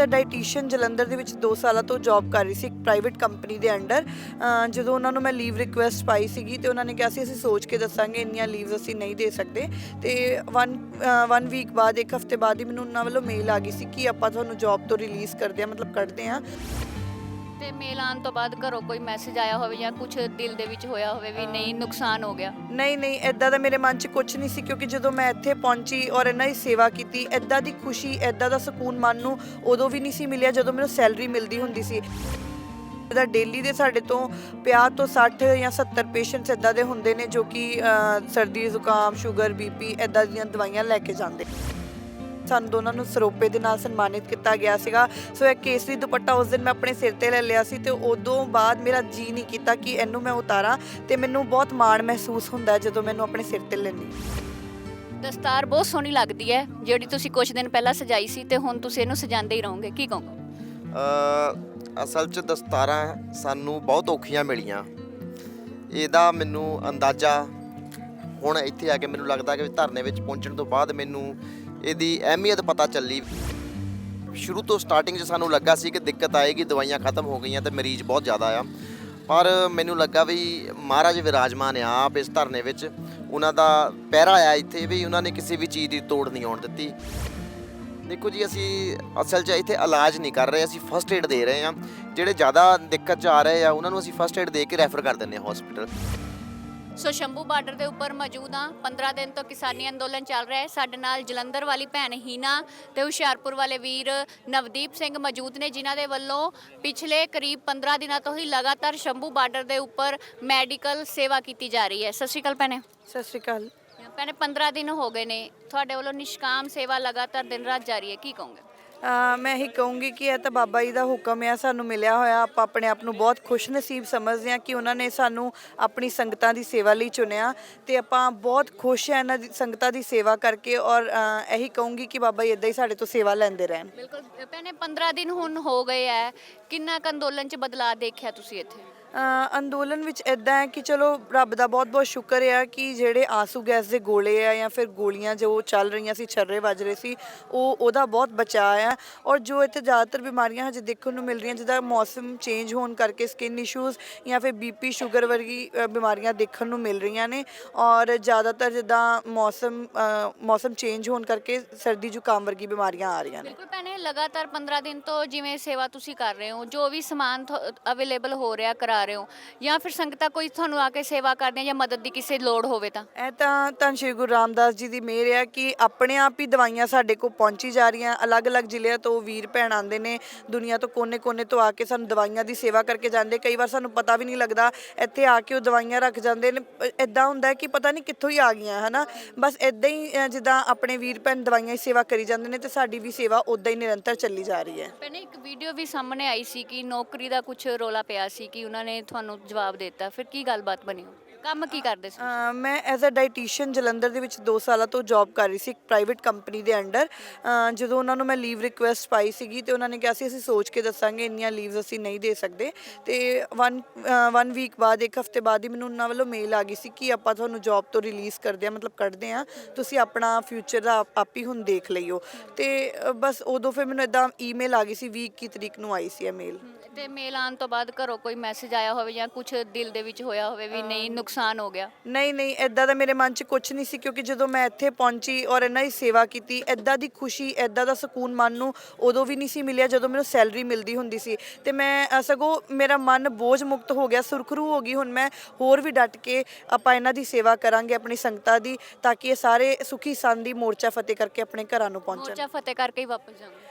As a dietitian Jalandhar ਦੇ ਵਿੱਚ 2 ਸਾਲਾਂ ਤੋਂ ਜੌਬ ਕਰ ਰਹੀ ਸੀ, ਇੱਕ ਪ੍ਰਾਈਵੇਟ ਕੰਪਨੀ ਦੇ ਅੰਡਰ ਜਦੋਂ ਉਹਨਾਂ ਨੂੰ ਮੈਂ ਲੀਵ ਰਿਕੁਐਸਟ ਪਾਈ ਸੀਗੀ ਤੇ ਉਹਨਾਂ ਨੇ ਕਿਹਾ ਸੀ, ਅਸੀਂ ਸੋਚ ਕੇ ਦੱਸਾਂਗੇ, ਇੰਨੀਆਂ ਲੀਵਸ ਅਸੀਂ ਨਹੀਂ ਦੇ ਸਕਦੇ। ਤੇ 1 1 ਵੀਕ ਬਾਅਦ, ਇੱਕ ਹਫ਼ਤੇ ਬਾਅਦ ਹੀ ਮੈਨੂੰ ਉਹਨਾਂ ਵੱਲੋਂ ਮੇਲ ਆ ਗਈ ਸੀ ਕਿ ਆਪਾਂ ਤੁਹਾਨੂੰ ਜੌਬ ਤੋਂ ਰਿਲੀਜ਼ ਕਰਦੇ ਆ ਮਤਲਬ ਕੱਢਦੇ ਆ ਤੇ ਮੇਲ ਆਉਣ ਤੋਂ ਬਾਅਦ ਘਰੋਂ ਕੋਈ ਮੈਸੇਜ ਆਇਆ ਹੋਵੇ ਜਾਂ ਕੁਝ ਦਿਲ ਦੇ ਵਿੱਚ ਹੋਇਆ ਹੋਵੇ ਵੀ ਨਹੀਂ ਨੁਕਸਾਨ ਹੋ ਗਿਆ। ਨਹੀਂ ਨਹੀਂ ਐਦਾਂ ਦਾ ਮੇਰੇ ਮਨ 'ਚ ਕੁਝ ਨਹੀਂ ਸੀ ਕਿਉਂਕਿ ਜਦੋਂ ਮੈਂ ਇੱਥੇ ਪਹੁੰਚੀ ਔਰ ਇਹਨਾਂ ਦੀ ਸੇਵਾ ਕੀਤੀ ਐਦਾਂ ਦੀ ਖੁਸ਼ੀ ਐਦਾਂ ਦਾ ਸਕੂਨ ਮਨ ਨੂੰ ਉਦੋਂ ਵੀ ਨਹੀਂ ਸੀ ਮਿਲਿਆ ਜਦੋਂ ਮੈਨੂੰ ਸੈਲਰੀ ਮਿਲਦੀ ਹੁੰਦੀ ਸੀ। ਇਹਦਾ ਡੇਲੀ ਦੇ ਸਾਡੇ ਤੋਂ 50 ਤੋਂ 60 ਜਾਂ 70 ਪੇਸ਼ੈਂਟਸ ਐਦਾਂ ਦੇ ਹੁੰਦੇ ਨੇ ਜੋ ਕਿ ਅ, ਸਰਦੀ ਜ਼ੁਕਾਮ ਸ਼ੂਗਰ ਬੀਪੀ ਐਦਾਂ ਦੀਆਂ ਦਵਾਈਆਂ ਲੈ ਕੇ ਜਾਂਦੇ। ਸਾਨੂੰ ਦੋਨਾਂ ਨੂੰ ਸਰੋਪੇ ਦੇ ਨਾਲ ਸਨਮਾਨਿਤ ਕੀਤਾ ਗਿਆ ਸੀਗਾ। ਸੋ ਇਹ ਕੇਸਰੀ ਦੁਪੱਟਾ ਉਸ ਦਿਨ ਮੈਂ ਆਪਣੇ ਸਿਰ ਤੇ ਲੈ ਲਿਆ ਸੀ ਤੇ ਉਦੋਂ ਬਾਅਦ ਮੇਰਾ ਜੀ ਨਹੀਂ ਕੀਤਾ ਕਿ ਇਹਨੂੰ ਮੈਂ ਉਤਾਰਾਂ ਤੇ ਮੈਨੂੰ ਬਹੁਤ ਮਾਣ ਮਹਿਸੂਸ ਹੁੰਦਾ ਜਦੋਂ ਮੈਨੂੰ ਆਪਣੇ ਸਿਰ ਤੇ ਲੈਂਦੀ ਦਸਤਾਰ ਬਹੁਤ ਸੋਹਣੀ ਲੱਗਦੀ ਹੈ ਜਿਹੜੀ ਤੁਸੀਂ ਕੁਝ ਦਿਨ ਪਹਿਲਾਂ ਸਜਾਈ ਸੀ ਤੇ ਹੁਣ ਤੁਸੀਂ ਇਹਨੂੰ ਸਜਾਉਂਦੇ ਹੀ ਰਹੋਗੇ। ਕੀ ਕਹੋਗੇ? ਅ, ਅਸਲ 'ਚ ਦਸਤਾਰਾਂ ਸਾਨੂੰ ਬਹੁਤ ਔਖੀਆਂ ਮਿਲੀਆਂ। ਇਹਦਾ ਮੈਨੂੰ ਅੰਦਾਜ਼ਾ ਹੁਣ ਇੱਥੇ ਆ ਕੇ ਮੈਨੂੰ ਲੱਗਦਾ ਕਿ ਧਰਨੇ ਵਿੱਚ ਪਹੁੰਚਣ ਤੋਂ ਬਾਅਦ ਮੈਨੂੰ ਇਹਦੀ ਅਹਿਮੀਅਤ ਪਤਾ ਚੱਲੀ। ਸ਼ੁਰੂ ਤੋਂ ਸਟਾਰਟਿੰਗ 'ਚ ਸਾਨੂੰ ਲੱਗਾ ਸੀ ਕਿ ਦਿੱਕਤ ਆਏਗੀ, ਦਵਾਈਆਂ ਖਤਮ ਹੋ ਗਈਆਂ ਤੇ ਮਰੀਜ਼ ਬਹੁਤ ਜ਼ਿਆਦਾ ਆ। ਪਰ ਮੈਨੂੰ ਲੱਗਾ ਵੀ ਮਹਾਰਾਜ ਵਿਰਾਜਮਾਨ ਆਪ ਇਸ ਧਰਨੇ ਵਿੱਚ। ਉਹਨਾਂ ਦਾ ਪਹਿਰਾ ਆ ਇੱਥੇ ਵੀ ਉਹਨਾਂ ਨੇ ਕਿਸੇ ਵੀ ਚੀਜ਼ ਦੀ ਤੋੜ ਨਹੀਂ ਆਉਣ ਦਿੱਤੀ। ਦੇਖੋ ਜੀ, ਅਸੀਂ ਅਸਲ 'ਚ ਇੱਥੇ ਇਲਾਜ ਨਹੀਂ ਕਰ ਰਹੇ, ਅਸੀਂ ਫਸਟ ਏਡ ਦੇ ਰਹੇ ਹਾਂ। ਜਿਹੜੇ ਜ਼ਿਆਦਾ ਦਿੱਕਤ 'ਚ ਆ ਰਹੇ ਆ, ਉਹਨਾਂ ਨੂੰ ਅਸੀਂ ਫਸਟ ਏਡ ਦੇ ਕੇ ਰੈਫਰ ਕਰ ਦਿੰਦੇ ਹਾਂ ਹਸਪੀਟਲ ਸੋ ਸ਼ੰਭੂ ਬਾਰਡਰ ਦੇ ਉੱਪਰ ਮੌਜੂਦ ਹਾਂ। 15 ਦਿਨ ਤੋਂ ਕਿਸਾਨੀ ਅੰਦੋਲਨ ਚੱਲ ਰਿਹਾ ਹੈ। ਸਾਡੇ ਨਾਲ ਜਲੰਧਰ ਵਾਲੀ ਭੈਣ ਹੀਨਾ ਤੇ ਹੁਸ਼ਿਆਰਪੁਰ ਵਾਲੇ ਵੀਰ ਨਵਦੀਪ ਸਿੰਘ ਮੌਜੂਦ ਨੇ ਜਿਨ੍ਹਾਂ ਦੇ ਵੱਲੋਂ ਪਿਛਲੇ ਕਰੀਬ 15 ਦਿਨਾਂ ਤੋਂ ਹੀ ਲਗਾਤਾਰ ਸ਼ੰਭੂ ਬਾਰਡਰ ਦੇ ਉੱਪਰ ਮੈਡੀਕਲ ਸੇਵਾ ਕੀਤੀ ਜਾ ਰਹੀ ਹੈ। ਸਤਿ ਸ਼੍ਰੀ ਅਕਾਲ ਭੈਣੇ। ਸਤਿ ਸ਼੍ਰੀ ਅਕਾਲ। ਭੈਣੇ 15 ਦਿਨ ਹੋ ਗਏ ਨੇ। ਤੁਹਾਡੇ ਵੱਲੋਂ ਨਿਸ਼ਕਾਮ ਸੇਵਾ ਲਗਾਤਾਰ ਦਿਨ ਰਾਤ ਜਾਰੀ ਹੈ। ਕੀ ਕਹੋਗੇ? ਮੈਂ ਇਹੀ ਕਹੂੰਗੀ ਕਿ ਇਹ ਤਾਂ ਬਾਬਾ ਜੀ ਦਾ ਹੁਕਮ ਹੈ ਸਾਨੂੰ ਮਿਲਿਆ ਹੋਇਆ। ਆਪਾਂ ਆਪਣੇ ਆਪ ਨੂੰ ਬਹੁਤ ਖੁਸ਼ ਨਸੀਬ ਸਮਝਦੇ ਹਾਂ ਕਿ ਉਹਨਾਂ ਨੇ ਸਾਨੂੰ ਆਪਣੀ ਸੰਗਤਾਂ ਦੀ ਸੇਵਾ ਲਈ ਚੁਣਿਆ ਤੇ ਆਪਾਂ ਬਹੁਤ ਖੁਸ਼ ਹਾਂ ਇਹਨਾਂ ਦੀ ਸੰਗਤਾਂ ਦੀ ਸੇਵਾ ਕਰਕੇ ਔਰ ਅ, ਇਹੀ ਕਹੂੰਗੀ ਕਿ ਬਾਬਾ ਜੀ ਇਦਾਂ ਹੀ ਸਾਡੇ ਤੋਂ ਸੇਵਾ ਲੈਂਦੇ ਰਹਿਣ। ਬਿਲਕੁਲ ਭੈਣੇ 15 ਦਿਨ ਹੁਣ ਹੋ ਗਏ ਹੈ ਕਿੰਨਾ ਕੁ ਅੰਦੋਲਨ ਚ ਬਦਲਾਅ ਦੇਖਿਆ ਤੁਸੀਂ ਇੱਥੇ? ਅੰਦੋਲਨ ਵਿੱਚ ਇਦਾਂ ਹੈ ਕਿ ਚਲੋ ਰੱਬ ਦਾ ਬਹੁਤ-ਬਹੁਤ ਸ਼ੁਕਰ ਹੈ ਕਿ ਜਿਹੜੇ ਆਸੂ ਗੈਸ ਦੇ ਗੋਲੇ ਆ ਜਾਂ ਫਿਰ ਗੋਲੀਆਂ ਜੋ ਚੱਲ ਰਹੀਆਂ ਸੀ ਛਰਰੇ ਵੱਜ ਰਹੇ ਸੀ ਉਹ ਉਹਦਾ ਬਹੁਤ ਬਚਾਅ ਆ। ਔਰ ਜੋ ਇੱਥੇ ਜ਼ਿਆਦਾਤਰ ਬਿਮਾਰੀਆਂ ਹਜੇ ਦੇਖਣ ਨੂੰ ਮਿਲ ਰਹੀਆਂ ਜਿੱਦਾਂ ਮੌਸਮ ਚੇਂਜ ਹੋਣ ਕਰਕੇ ਸਕਿਨ ਇਸ਼ੂਜ਼ ਜਾਂ ਫਿਰ ਬੀਪੀ ਸ਼ੂਗਰ ਵਰਗੀ ਅ, ਬਿਮਾਰੀਆਂ ਦੇਖਣ ਨੂੰ ਮਿਲ ਰਹੀਆਂ ਨੇ। ਔਰ ਜ਼ਿਆਦਾਤਰ ਜਿੱਦਾਂ ਮੌਸਮ ਅ, ਮੌਸਮ ਚੇਂਜ ਹੋਣ ਕਰਕੇ ਸਰਦੀ ਜ਼ੁਕਾਮ ਵਰਗੀ ਬਿਮਾਰੀਆਂ ਆ ਰਹੀਆਂ ਨੇ। ਬਿਲਕੁਲ ਭੈਣੇ ਲਗਾਤਾਰ 15 ਦਿਨ ਤੋਂ ਜਿਵੇਂ ਸੇਵਾ ਤੁਸੀਂ ਕਰ ਰਹੇ ਹੋ ਜੋ ਵੀ ਸਮਾਨ ਅਵੇਲੇਬਲ ਹੋ ਰਿਹਾ ਕਰਾ ਰਹੇ ਹੋ? ਜਾਂ ਫਿਰ ਸੰਗਤਾਂ ਕੋਈ ਤੁਹਾਨੂੰ ਆ ਕੇ ਸੇਵਾ ਕਰਦੇ ਜਾਂ ਮਦਦ ਦੀ ਕਿਸੇ ਲੋੜ ਹੋਵੇ ਤਾਂ? ਇਹ ਤਾਂ ਧੰਨ ਸ਼੍ਰੀ ਗੁਰੂ ਰਾਮਦਾਸ ਜੀ ਦੀ ਮਿਹਰ ਹੈ ਕਿ ਆਪਣੇ ਆਪ ਹੀ ਦਵਾਈਆਂ ਸਾਡੇ ਕੋਲ ਪਹੁੰਚੀ ਜਾ ਰਹੀਆਂ। ਅਲੱਗ-ਅਲੱਗ ਜ਼ਿਲ੍ਹਿਆਂ ਤੋਂ ਵੀਰ ਭੈਣ ਆਉਂਦੇ ਨੇ ਦੁਨੀਆ ਤੋਂ ਕੋਨੇ-ਕੋਨੇ ਤੋਂ ਆ ਕੇ ਸਾਨੂੰ ਦਵਾਈਆਂ ਦੀ ਸੇਵਾ ਕਰਕੇ ਜਾਂਦੇ। ਕਈ ਵਾਰ ਸਾਨੂੰ ਪਤਾ ਵੀ ਨਹੀਂ ਲੱਗਦਾ ਇੱਥੇ ਆ ਕੇ ਉਹ ਦਵਾਈਆਂ ਰੱਖ ਜਾਂਦੇ ਨੇ। ਇਦਾਂ ਹੁੰਦਾ ਕਿ ਪਤਾ ਨਹੀਂ ਕਿੱਥੋਂ ਹੀ ਆ ਗਈਆਂ ਹਨਾ? ਬਸ ਇਦਾਂ ਹੀ ਜਿੱਦਾਂ ਆਪਣੇ ਵੀਰ ਭੈਣ ਦਵਾਈਆਂ ਦੀ ਸੇਵਾ ਕਰੀ ਜਾਂਦੇ ਨੇ ਤੇ ਸਾਡੀ ਵੀ ਸੇਵਾ ਉਦਾਂ ਹੀ ਨਿਰੰਤਰ ਚੱਲੀ ਜਾ ਰਹੀ ਹੈ। ਭੈਣੇ ਇੱਕ ਵੀਡੀਓ ਵੀ ਸਾਹਮਣੇ ਆਈ ਸੀ ਕਿ ਨੌਕਰੀ ਦਾ ਕੁਝ ਰੋਲਾ ਪਿਆ ਸੀ ਕਿ ਉਹਨਾਂ ਨੇ ਤੁਹਾਨੂੰ ਜਵਾਬ ਦਿੱਤਾ ਫਿਰ ਕੀ ਗੱਲਬਾਤ ਬਣੀ ਉਹ? ਕੰਮ ਕੀ ਕਰਦੇ ਸੀ ਮੈਂ ਐਜ਼ ਅ ਡਾਈਟੀਸ਼ੀਅਨ ਜਲੰਧਰ ਦੇ ਵਿੱਚ 2 ਸਾਲਾਂ ਤੋਂ ਜੌਬ ਕਰ ਰਹੀ ਸੀ ਇੱਕ ਪ੍ਰਾਈਵੇਟ ਕੰਪਨੀ ਦੇ ਅੰਡਰ ਜਦੋਂ ਉਹਨਾਂ ਨੂੰ ਮੈਂ ਲੀਵ ਰਿਕੁਐਸਟ ਪਾਈ ਸੀਗੀ ਤੇ ਉਹਨਾਂ ਨੇ ਕਿਹਾ ਸੀ ਅਸੀਂ ਸੋਚ ਕੇ ਦੱਸਾਂਗੇ ਇੰਨੀਆਂ ਲੀਵਸ ਅਸੀਂ ਨਹੀਂ ਦੇ ਸਕਦੇ। ਤੇ 1 1 ਵੀਕ ਬਾਅਦ ਇੱਕ ਹਫ਼ਤੇ ਬਾਅਦ ਹੀ ਮੈਨੂੰ ਉਹਨਾਂ ਵੱਲੋਂ ਮੇਲ ਆ ਗਈ ਸੀ ਕਿ ਆਪਾਂ ਤੁਹਾਨੂੰ ਜੌਬ ਤੋਂ ਰਿਲੀਜ਼ ਕਰਦੇ ਆ ਮਤਲਬ ਕੱਢਦੇ ਆ ਤੁਸੀਂ ਆਪਣਾ ਫਿਊਚਰ ਦਾ ਆਪ- ਆਪ ਹੀ ਹੁਣ ਦੇਖ ਲਈਓ। ਤੇ ਅ, ਬਸ ਉਦੋਂ ਫਿਰ ਮੈਨੂੰ ਇਦਾਂ ਈਮੇਲ ਆ ਗਈ ਸੀ ਵੀਕ ਕੀ ਤਰੀਕ ਨੂੰ ਆਈ ਸੀ ਇਹ ਮੇਲ ਤੇ ਮੇਲ ਆਉਣ ਤੋਂ ਬਾਅਦ ਘਰੋਂ ਕੋਈ ਮੈਸੇਜ ਆਇਆ ਹੋਵੇ ਜਾਂ ਕੁਝ ਦਿਲ ਦੇ ਵਿੱਚ ਹੋਇਆ ਹੋਵੇ ਵੀ ਨਹੀਂ ਨੁਕਸਾਨ ਹੋ ਗਿਆ। ਨਹੀਂ ਨਹੀਂ ਐਦਾਂ ਦਾ ਮੇਰੇ ਮਨ 'ਚ ਕੁਝ ਨਹੀਂ ਸੀ ਕਿਉਂਕਿ ਜਦੋਂ ਮੈਂ ਇੱਥੇ ਪਹੁੰਚੀ ਔਰ ਇਹਨਾਂ ਦੀ ਸੇਵਾ ਕੀਤੀ ਐਦਾਂ ਦੀ ਖੁਸ਼ੀ ਐਦਾਂ ਦਾ ਸਕੂਨ ਮਨ ਨੂੰ ਉਦੋਂ ਵੀ ਨਹੀਂ ਸੀ ਮਿਲਿਆ ਜਦੋਂ ਮੈਨੂੰ ਸੈਲਰੀ ਮਿਲਦੀ ਹੁੰਦੀ ਸੀ। ਤੇ ਮੈਂ ਅ, ਸਗੋਂ ਮੇਰਾ ਮਨ ਬੋਝ ਮੁਕਤ ਹੋ ਗਿਆ ਸੁਰਖਰੂ ਹੋ ਗਈ ਹੁਣ ਮੈਂ ਹੋਰ ਵੀ ਡਟ ਕੇ ਆਪਾਂ ਇਹਨਾਂ ਦੀ ਸੇਵਾ ਕਰਾਂਗੇ ਆਪਣੀ ਸੰਗਤਾਂ ਦੀ ਤਾਂ ਕਿ ਇਹ ਸਾਰੇ ਸੁਖੀ ਸੰਦੀ ਮੋਰਚਾ ਫਤਿਹ ਕਰਕੇ ਆਪਣੇ ਘਰਾਂ ਨੂੰ ਪਹੁੰਚਣ। ਮੋਰਚਾ ਫਤਿਹ ਕਰਕੇ ਹੀ ਵਾਪਸ ਜਾਵਾਂਗੇ।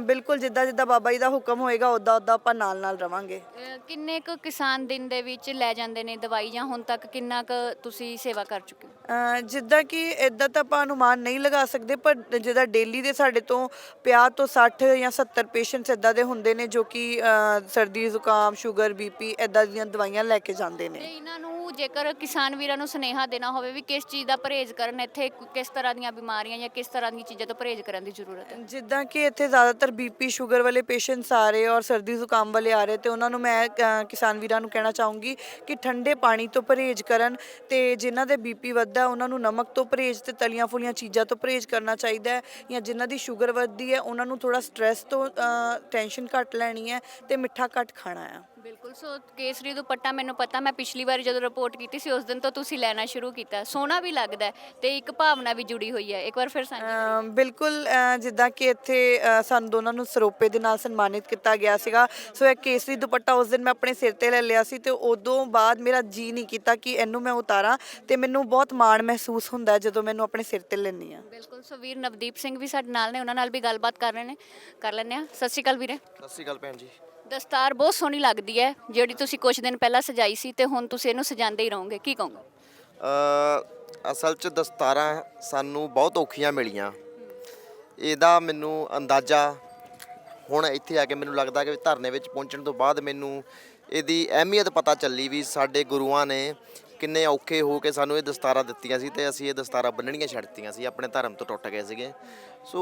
ਬਿਲਕੁਲ ਜਿੱਦਾਂ ਜਿੱਦਾਂ ਬਾਬਾ ਜੀ ਦਾ ਹੁਕਮ ਹੋਏਗਾ ਉਦਾਂ ਉਦਾਂ ਆਪਾਂ ਨਾਲ ਨਾਲ ਰਵਾਂਗੇ। ਅਹ ਕਿੰਨੇ ਕੁ ਕਿਸਾਨ ਦਿਨ ਦੇ ਵਿੱਚ ਲੈ ਜਾਂਦੇ ਨੇ ਦਵਾਈ ਜਾਂ ਹੁਣ ਤੱਕ ਕਿੰਨਾ ਕੁ ਤੁਸੀਂ ਸੇਵਾ ਕਰ ਚੁੱਕੇ ਹੋ? ਅ, ਜਿੱਦਾਂ ਕਿ ਇਦਾਂ ਤਾਂ ਆਪਾਂ ਅਨੁਮਾਨ ਨਹੀਂ ਲਗਾ ਸਕਦੇ ਪਰ ਜਿੱਦਾਂ ਡੇਲੀ ਦੇ ਸਾਡੇ ਤੋਂ 50 ਤੋਂ 60 ਜਾਂ 70 ਪੇਸ਼ੈਂਟਸ ਇਦਾਂ ਦੇ ਹੁੰਦੇ ਨੇ ਜੋ ਕਿ ਅ, ਸਰਦੀ ਜ਼ੁਕਾਮ ਸ਼ੂਗਰ ਬੀਪੀ ਇਦਾਂ ਦੀਆਂ ਦਵਾਈਆਂ ਲੈ ਕੇ ਜਾਂਦੇ ਤੇ ਨੇ ਇਹਨਾਂ ਨੂੰ ਜੇਕਰ ਕਿਸਾਨ ਵੀਰਾਂ ਨੂੰ ਸੁਨੇਹਾ ਦੇਣਾ ਹੋਵੇ ਵੀ ਕਿਸ ਚੀਜ਼ ਦਾ ਪਰਹੇਜ਼ ਕਰਨ ਇੱਥੇ ਕਿਸ ਤਰ੍ਹਾਂ ਦੀਆਂ ਬਿਮਾਰੀਆਂ ਜਾਂ ਕਿਸ ਤਰ੍ਹਾਂ ਦੀਆਂ ਚੀਜ਼ਾਂ ਤੋਂ ਪਰਹੇਜ਼ ਕਰਨ ਦੀ ਜ਼ਰੂਰਤ ਹੈ? ਜਿੱਦਾਂ ਕਿ ਇੱਥੇ ਜ਼ਿਆਦਾਤਰ ਬੀਪੀ ਸ਼ੂਗਰ ਵਾਲੇ ਪੇਸ਼ੈਂਟਸ ਆ ਰਹੇ ਔਰ ਸਰਦੀ ਜ਼ੁਕਾਮ ਵਾਲੇ ਆ ਰਹੇ ਤੇ ਉਹਨਾਂ ਨੂੰ ਮੈਂ ਅ, ਕਿਸਾਨ ਵੀਰਾਂ ਨੂੰ ਕਹਿਣਾ ਚਾਹੂੰਗੀ ਕਿ ਠੰਡੇ ਪਾਣੀ ਤੋਂ ਪਰਹੇਜ਼ ਕਰਨ ਤੇ ਜਿਨ੍ਹਾਂ ਦੇ ਬੀਪੀ ਵੱਧਦਾ ਉਹਨਾਂ ਨੂੰ ਨਮਕ ਤੋਂ ਪਰਹੇਜ਼ ਤੇ ਤਲੀਆਂ ਫੁਲੀਆਂ ਚੀਜ਼ਾਂ ਤੋਂ ਪਰਹੇਜ਼ ਕਰਨਾ ਚਾਹੀਦਾ ਹੈ ਜਾਂ ਜਿਨ੍ਹਾਂ ਦੀ ਸ਼ੂਗਰ ਵੱਧਦੀ ਹੈ ਉਹਨਾਂ ਨੂੰ ਥੋੜਾ ਸਟ੍ਰੈਸ ਤੋਂ ਟੈਨਸ਼ਨ ਘੱਟ ਲੈਣੀ ਹੈ ਤੇ ਮਿੱਠਾ ਘੱਟ ਖਾਣਾ ਹੈ ਬਿਲਕੁਲ ਸੋ ਕੇਸਰੀ ਦੁਪੱਟਾ ਮੈਨੂੰ ਪਤਾ ਮੈਂ ਪਿਛਲੀ ਵਾਰੀ ਜਦੋਂ ਰਿਪੋਰਟ ਕੀਤੀ ਸੀ ਉਸ ਦਿਨ ਤੋਂ ਤੁਸੀਂ ਲੈਣਾ ਸ਼ੁਰੂ ਕੀਤਾ। ਸੋਹਣਾ ਵੀ ਲੱਗਦਾ ਹੈ ਤੇ ਇੱਕ ਭਾਵਨਾ ਵੀ ਜੁੜੀ ਹੋਈ ਹੈ। ਇੱਕ ਵਾਰ ਫਿਰ ਸਾਂਝੀ ਅਮ ਬਿਲਕੁਲ ਅ, ਜਿੱਦਾਂ ਕਿ ਇੱਥੇ ਅ, ਸਾਨੂੰ ਦੋਨਾਂ ਨੂੰ ਸਰੋਪੇ ਦੇ ਨਾਲ ਸਨਮਾਨਿਤ ਕੀਤਾ ਗਿਆ ਸੀਗਾ। ਸੋ ਇਹ ਕੇਸਰੀ ਦੁਪੱਟਾ ਉਸ ਦਿਨ ਮੈਂ ਆਪਣੇ ਸਿਰ ਤੇ ਲੈ ਲਿਆ ਸੀ ਤੇ ਉਦੋਂ ਬਾਅਦ ਮੇਰਾ ਜੀ ਨਹੀਂ ਕੀਤਾ ਕਿ ਇਹਨੂੰ ਮੈਂ ਉਤਾਰਾਂ ਤੇ ਮੈਨੂੰ ਬਹੁਤ ਮਾਣ ਮਹਿਸੂਸ ਹੁੰਦਾ ਹੈ ਜਦੋਂ ਮੈਨੂੰ ਆਪਣੇ ਸਿਰ ਤੇ ਲੈਂਦੀ ਆ ਬਿਲਕੁਲ ਸੋ ਵੀਰ ਨਵਦੀਪ ਸਿੰਘ ਵੀ ਸਾਡੇ ਨਾਲ ਨੇ ਉਹਨਾਂ ਨਾਲ ਵੀ ਗੱਲਬਾਤ ਕਰ ਰਹੇ ਨੇ ਕਰ ਲੈਂਦੇ ਆ ਸਤਿ ਸ਼੍ਰੀ ਅਕਾਲ ਵੀਰੇ। ਸਤਿ ਸ਼੍ਰੀ ਅਕਾਲ ਭੈਣ ਜੀ। ਦਸਤਾਰ ਬਹੁਤ ਸੋਹਣੀ ਲੱਗਦੀ ਹੈ ਜਿਹੜੀ ਤੁਸੀਂ ਕੁਝ ਦਿਨ ਪਹਿਲਾਂ ਸਜਾਈ ਸੀ ਤੇ ਹੁਣ ਤੁਸੀਂ ਇਹਨੂੰ ਸਜਾਉਂਦੇ ਹੀ ਰਹੋਗੇ ਕੀ ਕਹੋਗੇ? ਅ, ਅਸਲ 'ਚ ਦਸਤਾਰਾਂ ਸਾਨੂੰ ਬਹੁਤ ਔਖੀਆਂ ਮਿਲੀਆਂ। ਇਹਦਾ ਮੈਨੂੰ ਅੰਦਾਜ਼ਾ ਹੁਣ ਇੱਥੇ ਆ ਕੇ ਮੈਨੂੰ ਲੱਗਦਾ ਕਿ ਧਰਨੇ ਵਿੱਚ ਪਹੁੰਚਣ ਤੋਂ ਬਾਅਦ ਮੈਨੂੰ ਇਹਦੀ ਅਹਿਮੀਅਤ ਪਤਾ ਚੱਲੀ ਵੀ ਸਾਡੇ ਗੁਰੂਆਂ ਨੇ ਕਿੰਨੇ ਔਖੇ ਹੋ ਕੇ ਸਾਨੂੰ ਇਹ ਦਸਤਾਰਾਂ ਦਿੱਤੀਆਂ ਸੀ ਤੇ ਅਸੀਂ ਇਹ ਦਸਤਾਰਾਂ ਬੰਨਣੀਆਂ ਛੱਡਤੀਆਂ ਸੀ, ਆਪਣੇ ਧਰਮ ਤੋਂ ਟੁੱਟ ਗਏ ਸੀਗੇ। ਸੋ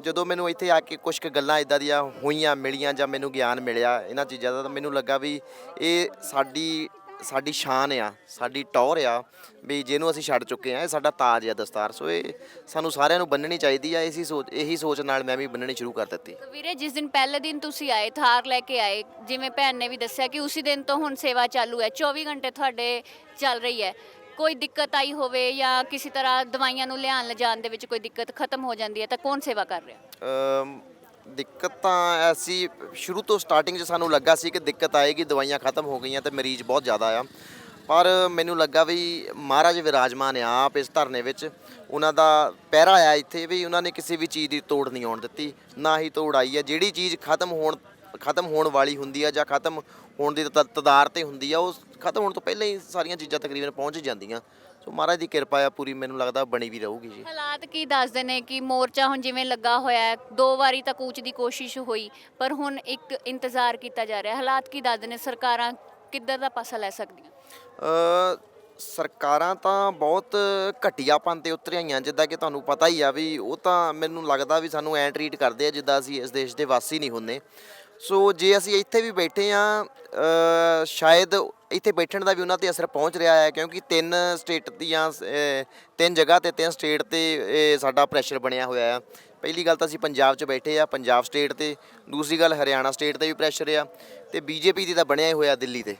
ਜਦੋਂ ਮੈਨੂੰ ਇੱਥੇ ਆ ਕੇ ਕੁਝ ਕੁ ਗੱਲਾਂ ਇਦਾਂ ਦੀਆਂ ਹੋਈਆਂ, ਮਿਲੀਆਂ ਜਾਂ ਮੈਨੂੰ ਗਿਆਨ ਮਿਲਿਆ ਇਹਨਾਂ ਚੀਜ਼ਾਂ ਦਾ, ਤਾਂ ਮੈਨੂੰ ਲੱਗਾ ਵੀ ਇਹ ਸਾਡੀ ਸਾਡੀ ਸ਼ਾਨ ਆ ਸਾਡੀ ਟੌਰ ਆ ਵੀ ਜਿਹਨੂੰ ਅਸੀਂ ਛੱਡ ਚੁੱਕੇ ਆ ਇਹ ਸਾਡਾ ਤਾਜ ਆ ਦਸਤਾਰ। ਸੋ ਇਹ ਸਾਨੂੰ ਸਾਰਿਆਂ ਨੂੰ ਬੰਨਣੀ ਚਾਹੀਦੀ ਆ ਇਸੀ ਸੋਚ ਇਹੀ ਸੋਚ ਨਾਲ ਮੈਂ ਵੀ ਬੰਨਣੀ ਸ਼ੁਰੂ ਕਰ ਦਿੱਤੀ। ਵੀਰੇ ਜਿਸ ਦਿਨ ਪਹਿਲੇ ਦਿਨ ਤੁਸੀਂ ਆਏ ਥਾਰ ਲੈ ਕੇ ਆਏ ਜਿਵੇਂ ਭੈਣ ਨੇ ਵੀ ਦੱਸਿਆ ਕਿ ਉਸੇ ਦਿਨ ਤੋਂ ਹੁਣ ਸੇਵਾ ਚਾਲੂ ਹੈ 24 ਘੰਟੇ ਤੁਹਾਡੇ ਚੱਲ ਰਹੀ ਹੈ। ਕੋਈ ਦਿੱਕਤ ਆਈ ਹੋਵੇ ਜਾਂ ਕਿਸੇ ਤਰ੍ਹਾਂ ਦਵਾਈਆਂ ਨੂੰ ਲਿਆਉਣ ਲਿਜਾਣ ਦੇ ਵਿੱਚ ਕੋਈ ਦਿੱਕਤ ਖਤਮ ਹੋ ਜਾਂਦੀ ਹੈ ਤਾਂ ਕੌਣ ਸੇਵਾ ਕਰ ਰਿਹਾ? ਦਿੱਕਤ ਤਾਂ ਐਸੀ ਸ਼ੁਰੂ ਤੋਂ ਸਟਾਰਟਿੰਗ 'ਚ ਸਾਨੂੰ ਲੱਗਾ ਸੀ ਕਿ ਦਿੱਕਤ ਆਏਗੀ, ਦਵਾਈਆਂ ਖਤਮ ਹੋ ਗਈਆਂ ਤੇ ਮਰੀਜ਼ ਬਹੁਤ ਜ਼ਿਆਦਾ ਆ। ਪਰ ਮੈਨੂੰ ਲੱਗਾ ਵੀ ਮਹਾਰਾਜ ਵਿਰਾਜਮਾਨ ਆ ਆਪ ਇਸ ਧਰਨੇ ਵਿੱਚ। ਉਹਨਾਂ ਦਾ ਪਹਿਰਾ ਆ ਇੱਥੇ ਵੀ ਉਹਨਾਂ ਨੇ ਕਿਸੇ ਵੀ ਚੀਜ਼ ਦੀ ਤੋੜ ਨਹੀਂ ਆਉਣ ਦਿੱਤੀ। ਨਾ ਹੀ ਤੋੜ ਆਈ ਹੈ ਜਿਹੜੀ ਚੀਜ਼ ਖਤਮ ਹੋਣ ਖਤਮ ਹੋਣ ਵਾਲੀ ਹੁੰਦੀ ਆ ਜਾਂ ਖਤਮ ਹੋਣ ਦੀ ਤ- ਤਦਾਰ ਤੇ ਹੁੰਦੀ ਆ, ਉਹ ਖਤਮ ਹੋਣ ਤੋਂ ਪਹਿਲਾਂ ਹੀ ਸਾਰੀਆਂ ਚੀਜ਼ਾਂ ਤਕਰੀਬਨ ਪਹੁੰਚ ਜਾਂਦੀਆਂ। ਸੋ ਮਹਾਰਾਜ ਦੀ ਕਿਰਪਾ ਆ ਪੂਰੀ ਮੈਨੂੰ ਲੱਗਦਾ ਬਣੀ ਵੀ ਰਹੂਗੀ ਜੀ। ਹਾਲਾਤ ਕੀ ਦੱਸਦੇ ਨੇ ਕਿ ਮੋਰਚਾ ਹੁਣ ਜਿਵੇਂ ਲੱਗਾ ਹੋਇਆ ਹੈ ਦੋ ਵਾਰੀ ਤਾਂ ਕੂਚ ਦੀ ਕੋਸ਼ਿਸ਼ ਹੋਈ ਪਰ ਹੁਣ ਇੱਕ ਇੰਤਜ਼ਾਰ ਕੀਤਾ ਜਾ ਰਿਹਾ। ਹਾਲਾਤ ਕੀ ਦੱਸਦੇ ਨੇ? ਸਰਕਾਰਾਂ ਕਿੱਧਰ ਦਾ ਪਾਸਾ ਲੈ ਸਕਦੀਆਂ? ਅ, ਸਰਕਾਰਾਂ ਤਾਂ ਬਹੁਤ ਘਟੀਆਪਨ ਤੇ ਉਤਰੀਆਂ ਜਿੱਦਾਂ ਕਿ ਤੁਹਾਨੂੰ ਪਤਾ ਹੀ ਆ ਵੀ ਉਹ ਤਾਂ ਮੈਨੂੰ ਲੱਗਦਾ ਵੀ ਸਾਨੂੰ ਐਂ ਟਰੀਟ ਕਰਦੇ ਆ ਜਿੱਦਾਂ ਅਸੀਂ ਇਸ ਦੇਸ਼ ਦੇ ਵਾਸੀ ਨਹੀਂ ਹੁੰਦੇ। ਸੋ ਜੇ ਅਸੀਂ ਇੱਥੇ ਵੀ ਬੈਠੇ ਆ ਸ਼ਾਇਦ ਇੱਥੇ ਬੈਠਣ ਦਾ ਵੀ ਉਹਨਾਂ ਤੇ ਅਸਰ ਪਹੁੰਚ ਰਿਹਾ ਹੈ, ਕਿਉਂਕਿ ਤਿੰਨ ਸਟੇਟ ਦੀਆਂ ਤਿੰਨ ਜਗ੍ਹਾ ਤੇ, ਤਿੰਨ ਸਟੇਟ ਤੇ, ਇਹ ਸਾਡਾ ਪ੍ਰੈਸ਼ਰ ਬਣਿਆ ਹੋਇਆ ਆ। ਪਹਿਲੀ ਗੱਲ ਤਾਂ ਅਸੀਂ ਪੰਜਾਬ 'ਚ ਬੈਠੇ ਆ, ਪੰਜਾਬ ਸਟੇਟ ਤੇ। ਦੂਸਰੀ ਗੱਲ ਹਰਿਆਣਾ ਸਟੇਟ ਤੇ ਵੀ ਪ੍ਰੈਸ਼ਰ ਆ। ਤੇ ਬੀਜੇਪੀ ਦੀ ਤਾਂ ਬਣਿਆ ਹੀ ਹੋਇਆ ਦਿੱਲੀ ਤੇ।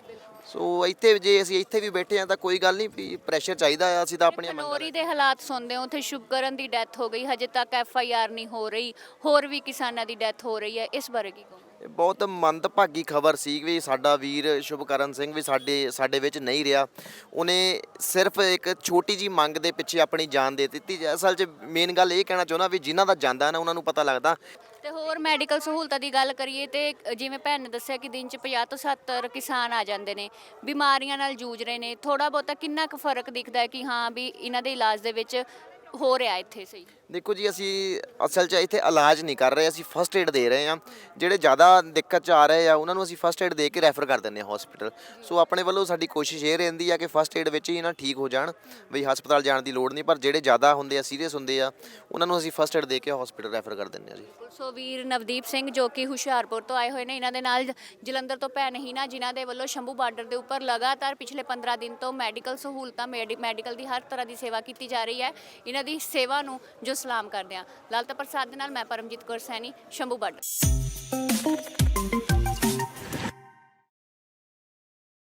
ਸੋ ਇੱਥੇ ਜੇ ਅਸੀਂ ਇੱਥੇ ਵੀ ਬੈਠੇ ਆ ਤਾਂ ਕੋਈ ਗੱਲ ਨਹੀਂ ਵੀ ਪ੍ਰੈਸ਼ਰ ਚਾਹੀਦਾ ਆ ਅਸੀਂ ਤਾਂ ਆਪਣੀਆਂ ਮੰਗਾਂ ਖਨੌਰੀ ਦੇ ਹਾਲਾਤ ਸੁਣਦੇ ਹੋ ਉੱਥੇ ਸ਼ੁਭਕਰਨ ਦੀ ਡੈਥ ਹੋ ਗਈ ਹਜੇ ਤੱਕ ਐਫ ਆਈ ਆਰ ਨਹੀਂ ਹੋ ਰਹੀ ਹੋਰ ਵੀ ਕਿਸਾਨਾਂ ਦੀ ਡੈਥ ਹੋ ਰਹੀ ਹੈ ਇਸ ਬਾਰੇ ਕੀ ਕਹੋਗੇ? ਇਹ ਬਹੁਤ ਮੰਦਭਾਗੀ ਖਬਰ ਸੀ ਵੀ ਸਾਡਾ ਵੀਰ ਸ਼ੁਭਕਰਨ ਸਿੰਘ ਵੀ ਸਾਡੇ ਸਾਡੇ ਵਿੱਚ ਨਹੀਂ ਰਿਹਾ। ਉਹਨੇ ਸਿਰਫ ਇੱਕ ਛੋਟੀ ਜੀ ਮੰਗ ਦੇ ਪਿੱਛੇ ਆਪਣੀ ਜਾਨ ਦੇ ਦਿੱਤੀ। ਅਸਲ 'ਚ ਮੇਨ ਗੱਲ ਇਹ ਕਹਿਣਾ ਚਾਹੁੰਦਾ ਵੀ ਜਿਨ੍ਹਾਂ ਦਾ ਜਾਂਦਾ ਨਾ ਉਹਨਾਂ ਨੂੰ ਪਤਾ ਲੱਗਦਾ ਤੇ ਹੋਰ ਮੈਡੀਕਲ ਸਹੂਲਤਾਂ ਦੀ ਗੱਲ ਕਰੀਏ ਤੇ ਜਿਵੇਂ ਭੈਣ ਨੇ ਦੱਸਿਆ ਕਿ ਦਿਨ ਚ 50 ਤੋਂ 70 ਕਿਸਾਨ ਆ ਜਾਂਦੇ ਨੇ, ਬਿਮਾਰੀਆਂ ਨਾਲ ਜੂਝ ਰਹੇ ਨੇ ਥੋੜਾ ਬਹੁਤਾ ਕਿੰਨਾ ਕੁ ਫ਼ਰਕ ਦਿਖਦਾ ਹੈ ਕਿ ਹਾਂ ਵੀ ਇਹਨਾਂ ਦੇ ਇਲਾਜ ਦੇ ਵਿੱਚ ਹੋ ਰਿਹਾ ਇੱਥੇ ਸਹੀ? ਦੇਖੋ ਜੀ, ਅਸੀਂ ਅਸਲ 'ਚ ਇੱਥੇ ਇਲਾਜ ਨਹੀਂ ਕਰ ਰਹੇ, ਅਸੀਂ ਫਸਟ ਏਡ ਦੇ ਰਹੇ ਹਾਂ। ਜਿਹੜੇ ਜ਼ਿਆਦਾ ਦਿੱਕਤ 'ਚ ਆ ਰਹੇ ਆ, ਉਹਨਾਂ ਨੂੰ ਅਸੀਂ ਫਸਟ ਏਡ ਦੇ ਕੇ ਰੈਫਰ ਕਰ ਦਿੰਦੇ ਹਾਂ ਹਸਪੀਟਲ ਸੋ ਆਪਣੇ ਵੱਲੋਂ ਸਾਡੀ ਕੋਸ਼ਿਸ਼ ਇਹ ਰਹਿੰਦੀ ਆ ਕਿ ਫਸਟ ਏਡ ਵਿੱਚ ਹੀ ਇਹਨਾਂ ਠੀਕ ਹੋ ਜਾਣ। ਬਈ ਹਸਪਤਾਲ ਜਾਣ ਦੀ ਲੋੜ ਨਹੀਂ, ਪਰ ਜਿਹੜੇ ਜ਼ਿਆਦਾ ਹੁੰਦੇ ਆ ਸੀਰੀਅਸ ਹੁੰਦੇ ਆ, ਉਹਨਾਂ ਨੂੰ ਅਸੀਂ ਫਸਟ ਏਡ ਦੇ ਕੇ ਹਸਪੀਟਲ ਰੈਫਰ ਕਰ ਦਿੰਦੇ ਹਾਂ ਜੀ। ਸੋ ਵੀਰ ਨਵਦੀਪ ਸਿੰਘ ਜੋ ਕਿ ਹੁਸ਼ਿਆਰਪੁਰ ਤੋਂ ਆਏ ਹੋਏ ਨੇ, ਇਹਨਾਂ ਦੇ ਨਾਲ ਜਲੰਧਰ ਤੋਂ ਭੈਣ ਹੀਨਾ, ਜਿਨ੍ਹਾਂ ਦੇ ਵੱਲੋਂ ਸ਼ੰਭੂ ਬਾਰਡਰ ਦੇ ਉੱਪਰ ਲਗਾਤਾਰ ਪਿਛਲੇ 15 ਦਿਨ ਤੋਂ ਮੈਡੀਕਲ ਸਹੂਲਤਾਂ ਮੈਡੀ- ਮੈਡੀਕਲ ਦੀ ਹਰ ਤਰ੍ਹਾਂ ਦੀ ਸੇਵਾ ਕੀਤੀ ਜਾ ਰਹੀ ਹੈ। ਇਹਨਾਂ ਦੀ ਸੇਵਾ ਨੂੰ ਜੋ ਸਲਾਮ ਕਰਦੇ ਹਾਂ। ਲਾਲਤਾ ਪ੍ਰਸਾਦ ਦੇ ਨਾਲ ਮੈਂ ਪਰਮਜੀਤ ਕੌਰ ਸੈਣੀ ਸ਼ੰਭੂ ਬਾਰਡਰ।